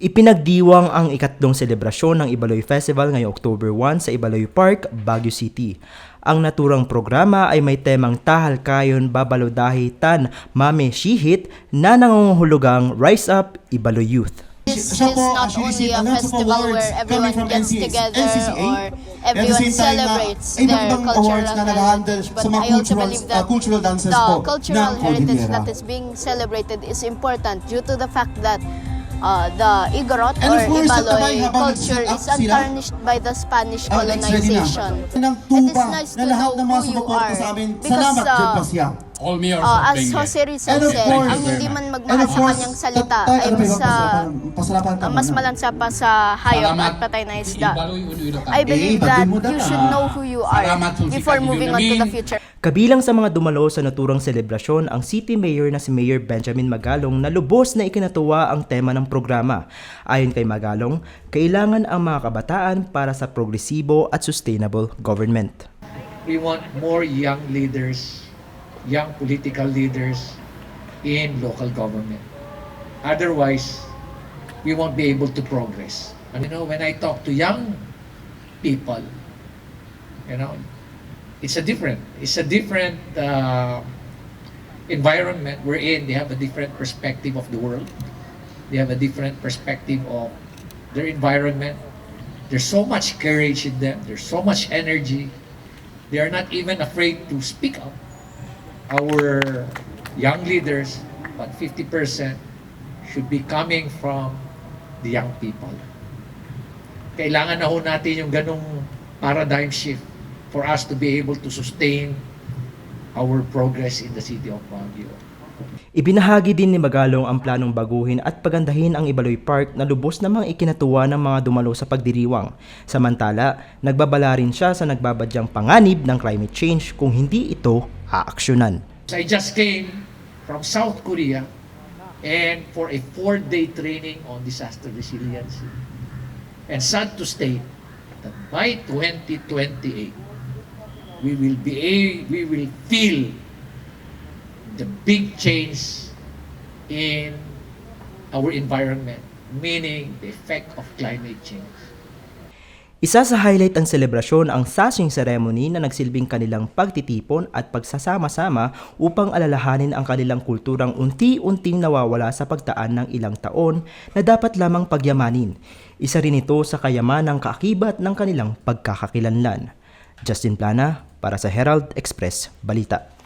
Ipinagdiwang ang ikatlong selebrasyon ng Ibaloy Festival ngayong October 1 sa Ibaloy Park, Baguio City. Ang naturang programa ay may temang Tahal Kayon Babalodahi Tan Mame Shihit na nangungahulugang Rise Up Ibaloy Youth. This is not only a festival where everyone gets together NCCA. or everyone uh, celebrates their cultural awards na nag-handle heritage. sa But mga I also cultural- believe that uh, cultural dances the cultural heritage that is being celebrated is important due to the fact that uh, the Igorot And or course, habang culture is sila, untarnished by the Spanish Ah, colonization. Ng It is nice to know ng mga who you are. sa amin. Because, Salamat, uh. All mayors Uh, as Jose. Rizal said, course- ang hindi man magmahal sa kanyang salita ay mas, uh, mas malansa pa sa hayop at patay na isda. I believe Eh, that you should know who you are before moving on to the future. Kabilang sa mga dumalo sa naturang selebrasyon ang City Mayor na si Mayor Benjamin Magalong na lubos na ikinatuwa ang tema ng programa. Ayon kay Magalong, kailangan ang mga kabataan para sa progresibo at sustainable government. we want more young leaders, young political leaders in local government. Otherwise, we won't be able to progress. And you know, when I talk to young people, you know, it's a different, it's a different uh, environment we're in. They have a different perspective of the world. They have a different perspective of their environment. There's so much courage in them. There's so much energy. They are not even afraid to speak up. Our young leaders, but 50% should be coming from the young people. Kailangan na ho natin yung ganong paradigm shift for us to be able to sustain our progress in the city of Baguio. Ibinahagi din ni Magalong ang planong baguhin at pagandahin ang Ibaloy Park na lubos namang ikinatuwa ng mga dumalo sa pagdiriwang. Samantala, nagbabala rin siya sa nagbabadyang panganib ng climate change kung hindi ito aaksyonan. I just came from South Korea and for a four-day training on disaster resiliency. And sad to state that by 2028, we will be a, we will feel the big change in our environment, meaning the effect of climate change. Isa sa highlight ang selebrasyon ang sashing ceremony na nagsilbing kanilang pagtitipon at pagsasama-sama upang alalahanin ang kanilang kulturang unti-unting nawawala sa pagtaan ng ilang taon na dapat lamang pagyamanin. Isa rin ito sa kayamanang kaakibat ng kanilang pagkakakilanlan. Justin Plana para sa Herald Express Balita.